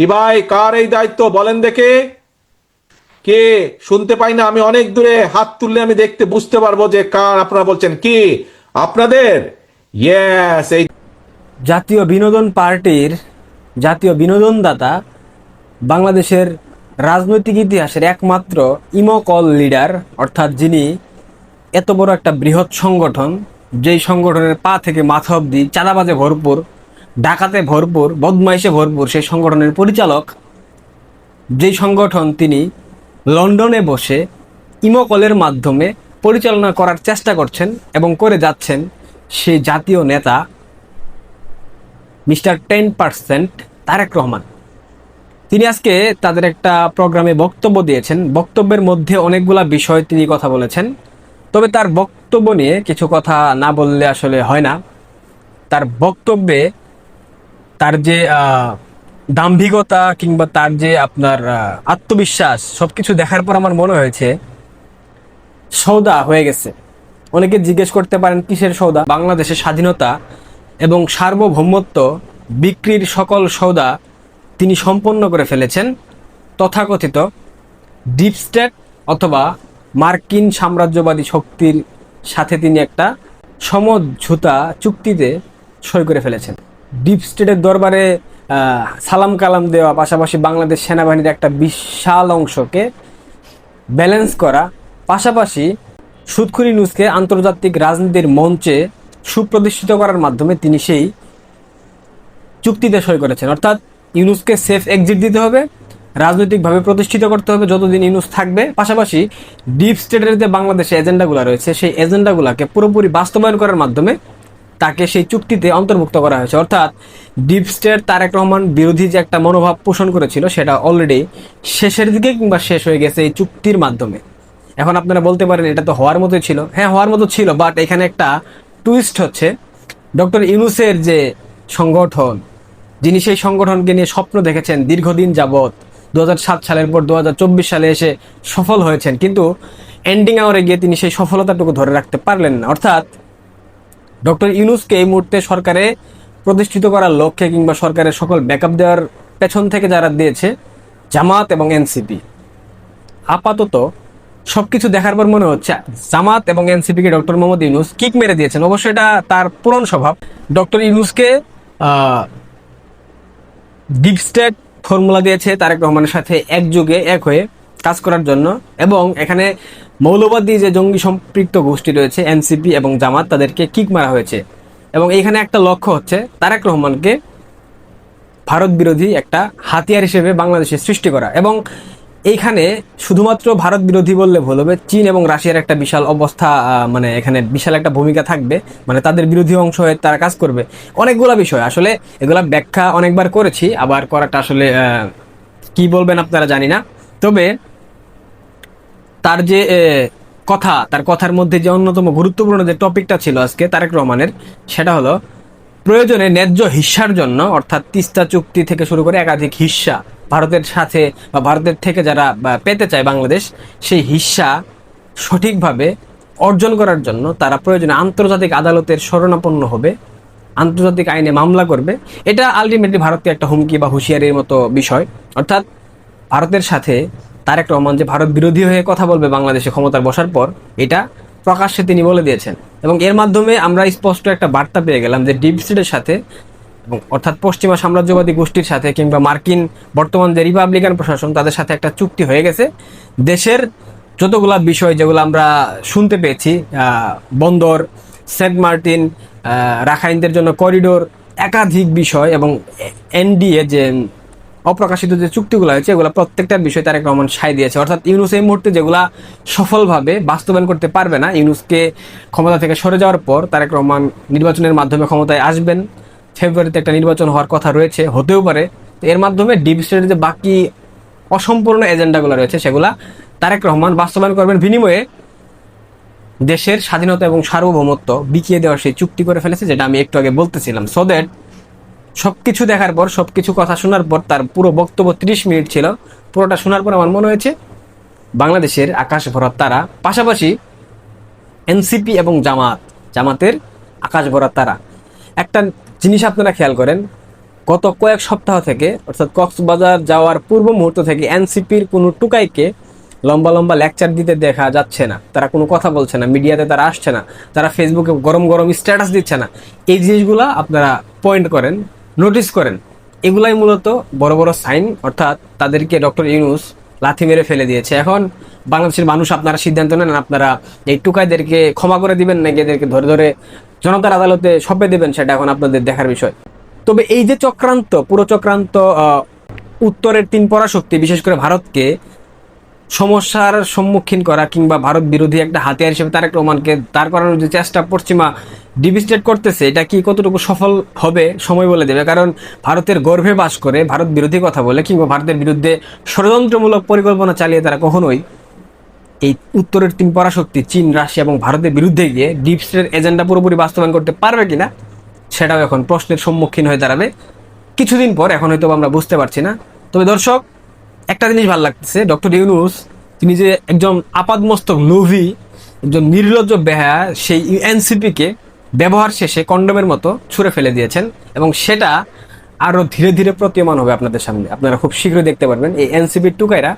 কি ভাই কার এই দায়িত্ব বলেন দেখে? কে? শুনতে পাই না, আমি অনেক দূরে হাত তুললে আমি দেখতে বুঝতে পারব যে কার, আপনারা বলছেন কি? আপনাদের? জাতীয় বিনোদন পার্টির জাতীয় বিনোদনদাতা বাংলাদেশের রাজনৈতিক ইতিহাসের একমাত্র ইমোকল লিডার, অর্থাৎ যিনি এত বড় একটা বৃহৎ সংগঠন, যেই সংগঠনের পা থেকে মাথা অবধি চাঁদাবাজে ভরপুর ডাকাতে ভরপুর, বদমাইশে ভরপুর সেই সংগঠনের পরিচালক। যেই সংগঠন তিনি লন্ডনে বসে ইমোকলের মাধ্যমে পরিচালনা করার চেষ্টা করছেন এবং করে যাচ্ছেন সেই জাতীয় নেতা mister ten percent Tarique Rahman. তিনি আজকে তাদের একটা প্রোগ্রামে বক্তব্য দিয়েছেন। বক্তব্যের মধ্যে অনেকগুলা বিষয় তিনি কথা বলেছেন। তবে তার বক্তব্য নিয়ে কিছু কথা না বললে আসলে হয় না। তার বক্তব্যে তার যে দাম্ভিকতা কিংবা তার যে আপনার আত্মবিশ্বাস, সবকিছু দেখার পর আমার মনে হয়েছে সৌদা হয়ে গেছে। অনেকে জিজ্ঞেস করতে পারেন, কিসের সৌদা বাংলাদেশের স্বাধীনতা এবং সার্বভৌমত্ব বিক্রির সকল সৌদা তিনি সম্পন্ন করে ফেলেছেন। তথাকথিত ডিপ স্টেট অথবা মার্কিন সাম্রাজ্যবাদী শক্তির সাথে তিনি একটা সমঝোতা চুক্তিতে সই করে ফেলেছেন। ডিপ স্টেটের দরবারে সালাম কালাম দেওয়া, পাশাপাশি বাংলাদেশ সেনাবাহিনীর একটা বিশাল অংশকে ব্যালেন্স করা। পাশাপাশি সুদখুরি নিউজকে আন্তর্জাতিক রাজনীতির মঞ্চে সুপ্রতিষ্ঠিত করার মাধ্যমে তিনি সেই চুক্তিতে সই করেছেন। অর্থাৎ ইউনুসকে সেফ এক্সিট দিতে হবে, রাজনৈতিকভাবে প্রতিষ্ঠিত করতে হবে যতদিন ইউনুস থাকবে। পাশাপাশি ডিপ স্টেটের যে বাংলাদেশে এজেন্ডাগুলো রয়েছে, সেই এজেন্ডাগুলোকে পুরোপুরি বাস্তবায়ন করার মাধ্যমে তাকে সেই চুক্তিতে অন্তর্ভুক্ত করা হয়েছে। অর্থাৎ ডিপ স্টেট তারেক রহমান বিরোধী যে একটা মনোভাব পোষণ করেছিল, সেটা অলরেডি শেষের দিকে কিংবা শেষ হয়ে গেছে এই চুক্তির মাধ্যমে। এখন আপনারা বলতে পারেন, এটা তো হওয়ার মতোই ছিল। হ্যাঁ হওয়ার মতো ছিল বাট এখানে একটা টুইস্ট হচ্ছে। ডক্টর ইউনুসের যে সংগঠন, যিনি সেই সংগঠনকে নিয়ে স্বপ্ন দেখেছেন দীর্ঘদিন যাবৎ দু হাজার সাত সালের পর দু হাজার চব্বিশ সালে এসে সফল হয়েছেন, কিন্তু এন্ডিং আওয়ারে গিয়ে তিনি সেই সফলতাটুকু ধরে রাখতে পারলেন না। অর্থাৎ ডক্টর ইউনুসকে এই মুহূর্তে সরকারে প্রতিষ্ঠিত করার লক্ষ্যে কিংবা সরকারের সকল ব্যাকআপ দেওয়ার পেছন থেকে যারা দিয়েছে জামাত এবং এনসিপি। আপাতত সবকিছু দেখার পর মনে হচ্ছে জামাত এবং এনসিপিকে ডক্টর মোহাম্মদ ইউনুস কিক মেরে দিয়েছেন। অবশ্যই এটা তার পুরন স্বভাব। ডক্টর ইউনুসকে ডিপ স্টেট ফর্মুলা দিয়েছে তারেক রহমানের সাথে একযোগে, এক হয়ে কাজ করার জন্য এবং এখানে মৌলবাদী যে জঙ্গি সম্পৃক্ত গোষ্ঠী রয়েছে, এনসিপি এবং জামাত, তাদেরকে কিক মারা হয়েছে। এবং এইখানে একটা লক্ষ্য হচ্ছে, তারেক রহমানকে ভারত বিরোধী একটা হাতিয়ার হিসেবে বাংলাদেশে সৃষ্টি করা। এবং এইখানে শুধুমাত্র ভারত বিরোধী বললে ভুল হবে, চীন এবং রাশিয়ার একটা বিশাল অবস্থা মানে এখানে বিশাল একটা ভূমিকা থাকবে মানে তাদের বিরোধী অংশ হয়ে তারা কাজ করবে। অনেকগুলো বিষয়, আসলে এগুলা ব্যাখ্যা অনেকবার করেছি, আবার করাটা আসলে কি বলবেন আপনারা জানি না। তবে তার যে কথা, তার কথার মধ্যে যে অন্যতম গুরুত্বপূর্ণ যে টপিকটা ছিল আজকে তারেক রহমানের, সেটা হলো প্রয়োজনে ন্যায্য হিস্সার জন্য, অর্থাৎ তিস্তা চুক্তি থেকে শুরু করে একাধিক হিস্সা ভারতের সাথে বা ভারতের থেকে যারা পেতে চায় বাংলাদেশ, সেই হিস্সা সঠিকভাবে অর্জন করার জন্য তারা প্রয়োজনে আন্তর্জাতিক আদালতের শরণাপন্ন হবে, আন্তর্জাতিক আইনে মামলা করবে। এটা আলটিমেটলি ভারতকে একটা হুমকি বা হুঁশিয়ারির মতো বিষয়। অর্থাৎ ভারতের সাথে তারেক রহমান যে ভারত বিরোধী হয়ে কথা বলবে বাংলাদেশে ক্ষমতার বসার পর, এটা প্রকাশ্যে তিনি বলে দিয়েছেন। এবং এর মাধ্যমে আমরা স্পষ্ট একটা বার্তা পেয়ে গেলাম যে ডিপ স্টেটের সাথে এবং অর্থাৎ পশ্চিমা সাম্রাজ্যবাদী গোষ্ঠীর সাথে কিংবা মার্কিন বর্তমান যে রিপাবলিকান প্রশাসন, তাদের সাথে একটা চুক্তি হয়ে গেছে। দেশের যতগুলা বিষয় যেগুলো আমরা শুনতে পেয়েছি বন্দর, সেন্ট মার্টিন রাখাইনদের জন্য করিডোর, একাধিক বিষয় এবং এনডিএ যে অপ্রকাশিত যে চুক্তিগুলো হয়েছে, এগুলো প্রত্যেকটার বিষয় তারেক রহমান সাই দিয়েছে। অর্থাৎ ইউনুস এই মুহূর্তে যেগুলা সফলভাবে বাস্তবায়ন করতে পারবে না, ইউনুসকে ক্ষমতা থেকে সরে যাওয়ার পর তারেক রহমান নির্বাচনের মাধ্যমে ক্ষমতায় আসবেন। ফেব্রুয়ারিতে একটা নির্বাচন হওয়ার কথা রয়েছে, হতেও পারে। তো এর মাধ্যমে ডিপ স্টেটের যে বাকি অসম্পূর্ণ এজেন্ডাগুলো রয়েছে, সেগুলা তারেক রহমান বাস্তবায়ন করবেন। বিনিময়ে দেশের স্বাধীনতা এবং সার্বভৌমত্ব বিকিয়ে দেওয়ার সেই চুক্তি করে ফেলেছে, যেটা আমি একটু আগে বলতেছিলাম। সো দ্যাট সবকিছু দেখার পর, সবকিছু কথা শোনার পর তার পুরো বক্তব্য ত্রিশ মিনিট ছিল। পুরোটা শোনার পর আমার মনে হয়েছে, বাংলাদেশের আকাশ ভরা তারা, পাশাপাশি এনসিপি এবং জামাত, জামাতের আকাশ ভরা তারা। একটা জিনিস আপনারা খেয়াল করেন, গত কয়েক সপ্তাহ থেকে, অর্থাৎ কক্সবাজার যাওয়ার পূর্ব মুহূর্ত থেকে এনসিপির কোনো টুকাইকে লম্বা লম্বা লেকচার দিতে দেখা যাচ্ছে না। তারা কোনো কথা বলছে না, মিডিয়াতে তারা আসছে না, তারা ফেসবুকে গরম গরম স্ট্যাটাস দিচ্ছে না। এই জিনিসগুলা আপনারা পয়েন্ট করেন নোটিস করেন। এগুলাই মূলত বড় বড় সাইন, অর্থাৎ তাদেরকে ডক্টর ইউনুস লাথি মেরে ফেলে দিয়েছে। এখন বাংলাদেশের মানুষ আপনারা সিদ্ধান্ত নেন, আপনারা এই টুকাইদেরকে ক্ষমা করে দিবেন, নাকি এদেরকে ধরে ধরে জনতার আদালতে সঁপে দেবেন, সেটা এখন আপনাদের দেখার বিষয়। তবে এই যে চক্রান্ত, পুরো চক্রান্ত উত্তরের তিন পরাশক্তি, বিশেষ করে ভারতকে সমস্যার সম্মুখীন করা কিংবা ভারত বিরোধী একটা হাতিয়ার হিসেবে তারেক রহমানকে দাঁড় করানোর যে চেষ্টা পশ্চিমা ডিভিস্টেট করতেছে, এটা কি কতটুকু সফল হবে? সময় বলে দেবে। কারণ ভারতের গর্ভে বাস করে, ভারত বিরোধী কথা বলে কিংবা ভারতের বিরুদ্ধে ষড়যন্ত্রমূলক পরিকল্পনা চালিয়ে তারা কখনোই এই উত্তরের তিন পরাশক্তি, চীন, রাশিয়া এবং ভারতের বিরুদ্ধে গিয়ে ডিপস্টের এজেন্ডা পুরোপুরি বাস্তবায়ন করতে পারবে কিনা, সেটাও এখন প্রশ্নের সম্মুখীন হয়ে দাঁড়াবে। কিছুদিন পর, এখন হয়তো আমরা বুঝতে পারছি না। তবে দর্শক একটা জিনিস ভালো লাগতেছে, ডক্টর ইউনুস, তিনি যে একজন আপাদমস্তক লোভী, একজন নির্লজ্জ বেহা সেই এনসিপিকে ব্যবহার শেষে কন্ডমের মতো ছুঁড়ে ফেলে দিয়েছেন এবং সেটা আরও ধীরে ধীরে প্রতীয়মান হবে আপনাদের সামনে। আপনারা খুব শীঘ্রই দেখতে পারবেন, এই এনসিপির টুকাইরা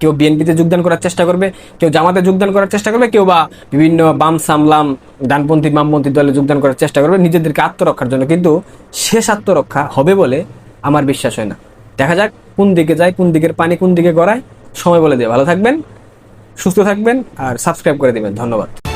কেউ বিএনপিতে যোগদান করার চেষ্টা করবে, কেউ জামাতে যোগদান করার চেষ্টা করবে, কেউ বা বিভিন্ন বাম সামলাম, ডানপন্থী, বামপন্থী দলে যোগদান করার চেষ্টা করবে, নিজেদেরকে আত্মরক্ষার জন্য। কিন্তু শেষ আত্মরক্ষা হবে বলে আমার বিশ্বাস হয় না। দেখা যাক কোন দিকে যায়, কোন দিকের পানি কোন দিকে গড়ায়, সময় বলে দিয়ে ভালো থাকবেন, সুস্থ থাকবেন, আর সাবস্ক্রাইব করে দেবেন। ধন্যবাদ।